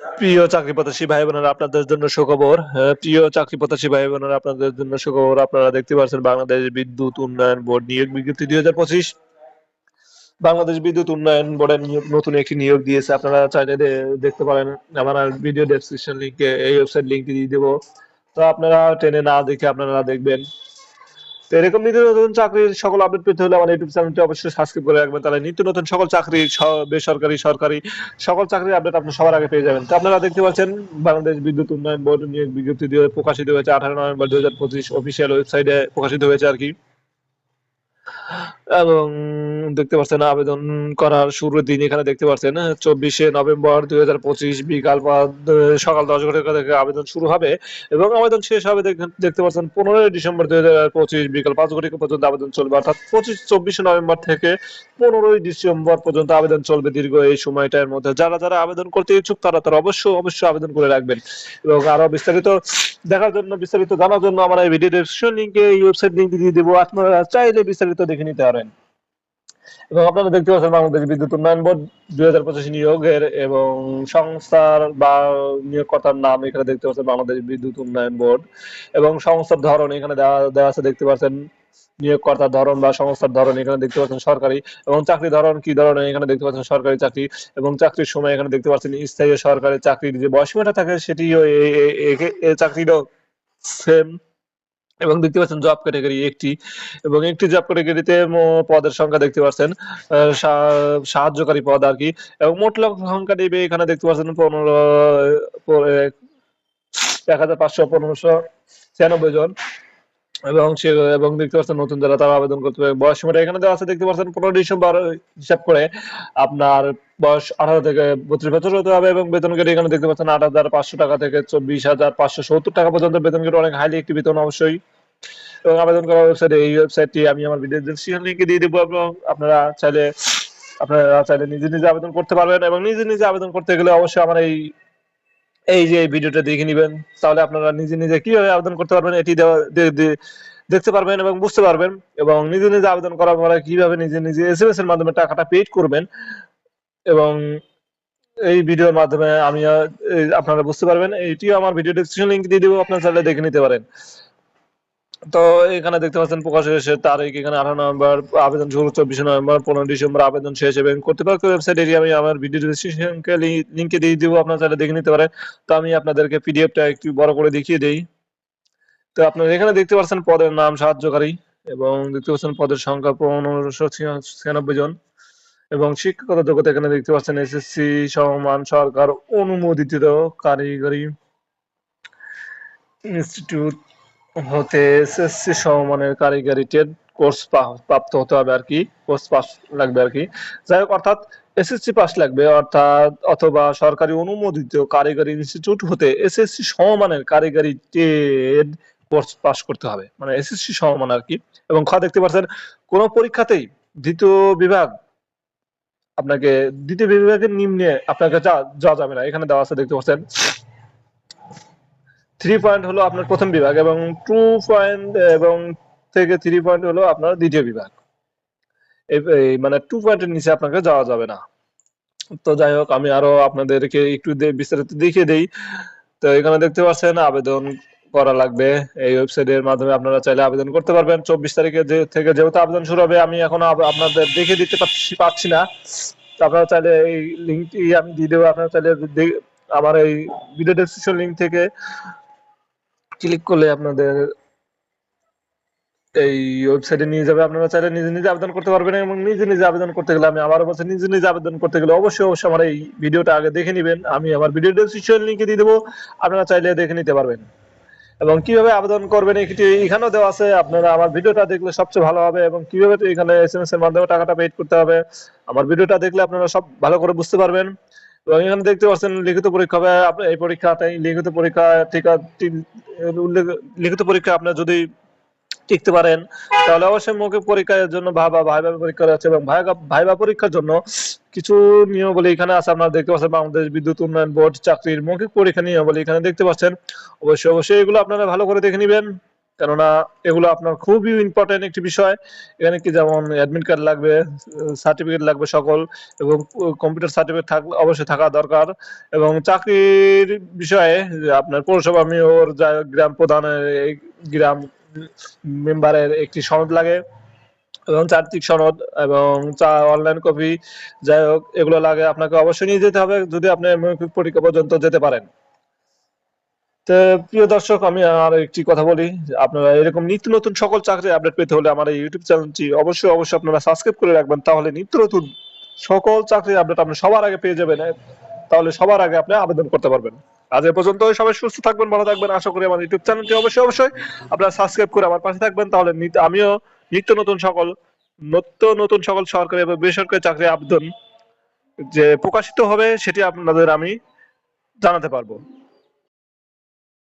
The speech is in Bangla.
প্রিয় চাকরি প্রত্যাশী ভাই বোনেরা আপনাদের জন্য সুখবর। প্রিয় চাকরি প্রত্যাশী ভাই বোনেরা আপনাদের জন্য সুখবর। আপনারা দেখতে পাচ্ছেন বাংলাদেশ বিদ্যুৎ উন্নয়ন বোর্ড নিয়োগ বিজ্ঞপ্তি দুই হাজার পঁচিশ। বাংলাদেশ বিদ্যুৎ উন্নয়ন বোর্ডের নতুন একটি নিয়োগ দিয়েছে। আপনারা চাইলে দেখতে পারেন। আমার ভিডিও ডেসক্রিপশন লিংকে এই ওয়েবসাইট লিংকটি দিয়ে দেবো। তো আপনারা টেনে না দেখে আপনারা দেখবেন। তো এরকম নিত্য নতুন চাকরির সকল আপডেট পেতে হলে আমার ইউটিউব চ্যানেলটি অবশ্যই সাবস্ক্রাইব করে রাখবেন। তাহলে নিত্য নতুন সকল চাকরি বেসরকারি, সরকারি সকল চাকরির আপডেট আপনি সবার আগে পেয়ে যাবেন। তো আপনারা দেখতে পাচ্ছেন, বাংলাদেশ বিদ্যুৎ উন্নয়ন বোর্ড নিয়ে বিজ্ঞপ্তি দিয়ে প্রকাশিত হয়েছে আঠারো নভেম্বর দু হাজার পঁচিশ অফিসিয়াল ওয়েবসাইটে প্রকাশিত হয়েছে আর কি। এবং দেখতে পাচ্ছেন আবেদন করার শুরুর দিন এখানে দেখতে পাচ্ছেন চব্বিশে নভেম্বর দুই হাজার পঁচিশ বিকাল পা- সকাল দশ ঘটিকা থেকে আবেদন শুরু হবে এবং আবেদন শেষ হবে দেখ- দেখতে পাচ্ছেন পনেরোই ডিসেম্বর দুই হাজার পঁচিশ বিকাল পাঁচ ঘটিকা পর্যন্ত আবেদন চলবে। অর্থাৎ পঁচিশ, চব্বিশে নভেম্বর থেকে পনেরোই ডিসেম্বর পর্যন্ত আবেদন চলবে দীর্ঘ এই সময়টার মধ্যে। যারা যারা আবেদন করতে ইচ্ছুক তারা তারা অবশ্যই অবশ্যই আবেদন করে রাখবেন। এবং আরও বিস্তারিত দেখার জন্য, বিস্তারিত জানার জন্য আমার এই ভিডিও ডেসক্রিপশন লিংকে এই ওয়েবসাইট লিংক দিয়ে দেবো। আপনারা চাইলে বিস্তারিত দেখে নিতে পারেন। এবং আপনারা দেখতে পাচ্ছেন বাংলাদেশ বিদ্যুৎ উন্নয়ন বোর্ড দুই হাজার পঁচিশ নিয়োগের এবং সংস্থার বা নিয়োগকর্তার নাম এখানে দেখতে পাচ্ছেন বাংলাদেশ বিদ্যুৎ উন্নয়ন বোর্ড এবং সংস্থার ধরন এখানে দেওয়া আছে, দেখতে পাচ্ছেন নিয়োগকর্তার ধরন বা সংস্থার ধরন এখানে দেখতে পাচ্ছেন সরকারি এবং চাকরি ধরন কি ধরনের এখানে দেখতে পাচ্ছেন সরকারি চাকরি এবং চাকরির সময় এখানে দেখতে পাচ্ছেন স্থায়ী সরকারি চাকরির যে বয়সীমাটা থাকে সেটিও এই- চাকরিরও সেম এবং দেখতে পাচ্ছেন জব ক্যাটাগরি একটি এবং একটি জব ক্যাটাগরিতে পদের সংখ্যা দেখতে পাচ্ছেন সাহায্যকারী পদ আর কি এবং মোট লোক সংখ্যা নেবে এখানে দেখতে পাচ্ছেন পনেরো এক হাজার পাঁচশো পনেরোশো ছিয়ানব্বই জন। এবং সে, এবং দেখতে পাচ্ছেন নতুন যারা তারা আবেদন করতে পারে বয়স সীমাটা এখানে দেওয়া আছে, দেখতে পাচ্ছেন পনেরো ডিসেম্বর হিসাব করে আপনার বয়স আঠারো থেকে বত্রিশ বছর হতে হবে এবং বেতন কেটে এখানে দেখতে পাচ্ছেন আট হাজার পাঁচশো টাকা থেকে চব্বিশ হাজার পাঁচশো সত্তর টাকা পর্যন্ত বেতন কেটে অনেক হাইলি একটি বেতন অবশ্যই। এবং আবেদন করার ওয়েবসাইট এই ওয়েবসাইটটি আমি আমার ভিডিও ডিসক্রিপশন লিংকে দিয়ে দেবো এবং আপনারা চাইলে আপনারা চাইলে নিজে নিজে আবেদন করতে পারবেন এবং নিজে নিজে আবেদন করতে গেলে অবশ্যই আমার এই এই যে ভিডিওটা দেখে নেবেন, তাহলে আপনারা নিজে নিজে কীভাবে আবেদন করতে পারবেন, এটি দেখতে পারবেন এবং বুঝতে পারবেন এবং নিজে নিজে আবেদন করার পরে কীভাবে নিজে নিজে এসএমএস এর মাধ্যমে টাকাটা পেড করবেন এবং এই ভিডিওর মাধ্যমে আমি আপনারা বুঝতে পারবেন এটিও আমার ভিডিও ডেসক্রিপশন লিংক দিয়ে দেবো, আপনারা চাইলে দেখে নিতে পারেন। তো এখানে দেখতে পাচ্ছেন প্রকাশ শেষের তারিখ, এখানে আঠারো নভেম্বর, আবেদন শুরু চব্বিশে নভেম্বর, পনেরো ডিসেম্বর আবেদন শেষ এবং কর্তৃপক্ষ ওয়েবসাইট এটি আমি আমার ভিডিও ডিসক্রিপশনকে লিঙ্কে দিয়ে দিব, আপনারা চাইলে দেখে নিতে পারেন। তো আমি আপনাদেরকে পিডিএফটা একটু বড় করে দেখিয়ে দেই। তো আপনারা এখানে দেখতে পাচ্ছেন পদের নাম সাহায্যকারী এবং দেখতে পাচ্ছেন পদের সংখ্যা পনেরোশো ছিয়ানব্বই জন এবং শিক্ষাগত যোগ্যতা এখানে দেখতে পাচ্ছেন এসএসসি সমমান সরকার, অনুমোদিত কারিগরি ইনস্টিটিউট হতে এসএসসি সমমানের কারিগরি ট্রেড কোর্স প্রাপ্ত হতে হবে আর কি, কোর্স পাস লাগবে আর কি। যাই হোক, অর্থাৎ এসএসসি পাস লাগবে, অর্থাৎ অথবা সরকারি অনুমোদিত কারিগরি ইনস্টিটিউট হতে এসএসসি সমমানের কারিগরি ট্রেড কোর্স পাস করতে হবে মানে এসএসসি সমমান আর কি। এবং খ, দেখতে পাচ্ছেন, কোন পরীক্ষাতেই দ্বিতীয় বিভাগ আপনাকে, দ্বিতীয় বিভাগের নিম্নে আপনাকে যা যাবে না। এখানে দেওয়া আছে, দেখতে পাচ্ছেন থ্রি পয়েন্ট হলো আপনার প্রথম বিভাগ এবং টু পয়েন্ট এবং থেকে থ্রি পয়েন্ট হলো আপনার দ্বিতীয় বিভাগ। মানে টু পয়েন্টের নিচে আপনাকে যাওয়া যাবে না। তো যাই হোক, আমি আরও আপনাদেরকে একটু বিস্তারিত দেখিয়ে দেই। তো এখানে দেখতে পাচ্ছেন, আবেদন করা লাগবে। এই ওয়েবসাইটের মাধ্যমে আপনারা চাইলে আবেদন করতে পারবেন। চব্বিশ তারিখে থেকে যেহেতু আবেদন শুরু হবে, আমি এখন আপনাদের দেখে দিতে পারছি পাচ্ছি না। আপনারা চাইলে এই লিঙ্কটি আমি দিয়ে দেবো। আপনারা চাইলে আমার এই ভিডিও ডেসক্রিপশন লিঙ্ক থেকে ক্লিক করলে আপনাদের এই ওয়েবসাইটে নিয়ে যাবে। আপনারা চাইলে নিজে নিজে আবেদন করতে পারবেন এবং নিজে নিজে আবেদন করতে গেলে আমি আবারও বলছি, নিজে নিজে আবেদন করতে গেলে অবশ্যই অবশ্যই আমার এই ভিডিওটা আগে দেখে নেবেন। আমি আমার ভিডিও ডেসক্রিপশন লিংকে দিয়ে দেবো। আপনারা চাইলে দেখে নিতে পারবেন। এবং কীভাবে আবেদন করবেন এটি এখানেও দেওয়া আছে। আপনারা আমার ভিডিওটা দেখলে সবচেয়ে ভালো হবে এবং কীভাবে এখানে এস এম এস এর মাধ্যমে টাকাটা পেড করতে হবে। আমার ভিডিওটা দেখলে আপনারা সব ভালো করে বুঝতে পারবেন। এবং এখানে দেখতে পাচ্ছেন, লিখিত পরীক্ষা হবে। এই পরীক্ষাটাই লিখিত পরীক্ষা ঠিক লিখিত পরীক্ষা আপনার যদি টিকতে পারেন, তাহলে অবশ্যই মৌখিক পরীক্ষার জন্য ভাবা ভাইবা পরীক্ষা আছে এবং ভাইবা পরীক্ষার জন্য কিছু নিয়মাবলী এখানে আছে। আপনারা দেখতে পাচ্ছেন, বাংলাদেশ বিদ্যুৎ উন্নয়ন বোর্ড চাকরির মৌখিক পরীক্ষা নিয়মাবলী এখানে দেখতে পাচ্ছেন। অবশ্যই অবশ্যই এগুলো আপনারা ভালো করে দেখে নেবেন। কেননা এগুলো আপনার খুবই ইম্পর্টেন্ট একটি বিষয়। এখানে কি যেমন অ্যাডমিট কার্ড লাগবে সার্টিফিকেট লাগবে সকল, এবং কম্পিউটার সার্টিফিকেট থাকলে অবশ্যই থাকা দরকার। এবং চাকরির বিষয়ে আপনার পৌরসভা মেয়র গ্রাম প্রধানের গ্রাম মেম্বারের একটি সনদ লাগে, এবং চারিত্রিক সনদ, এবং চা অনলাইন কপি যাই হোক, এগুলো লাগে, আপনাকে অবশ্যই নিয়ে যেতে হবে, যদি আপনি পরীক্ষা পর্যন্ত যেতে পারেন। তো প্রিয় দর্শক, আমি আর একটি কথা বলি। আপনারা এরকম নিত্য নতুন সকল চাকরি আপডেট পেতে হলে আমার এই ইউটিউব চ্যানেলটি অবশ্যই অবশ্যই আপনারা সাবস্ক্রাইব করে রাখবেন। তাহলে নিত্য নতুন সকল চাকরি আপডেট আপনি সবার আগে পেয়ে যাবেন। তাহলে সবার আগে আপনি আবেদন করতে পারবেন। আজ এ পর্যন্ত সবাই সুস্থ থাকবেন, ভালো থাকবেন। আশা করি আমার ইউটিউব চ্যানেলটি অবশ্যই অবশ্যই আপনারা সাবস্ক্রাইব করে আমার পাশে থাকবেন। তাহলে আমিও নিত্য নতুন সকল, নিত্য নতুন সকল সরকারি এবং বেসরকারি চাকরি আবেদন যে প্রকাশিত হবে, সেটি আপনাদের আমি জানাতে পারব।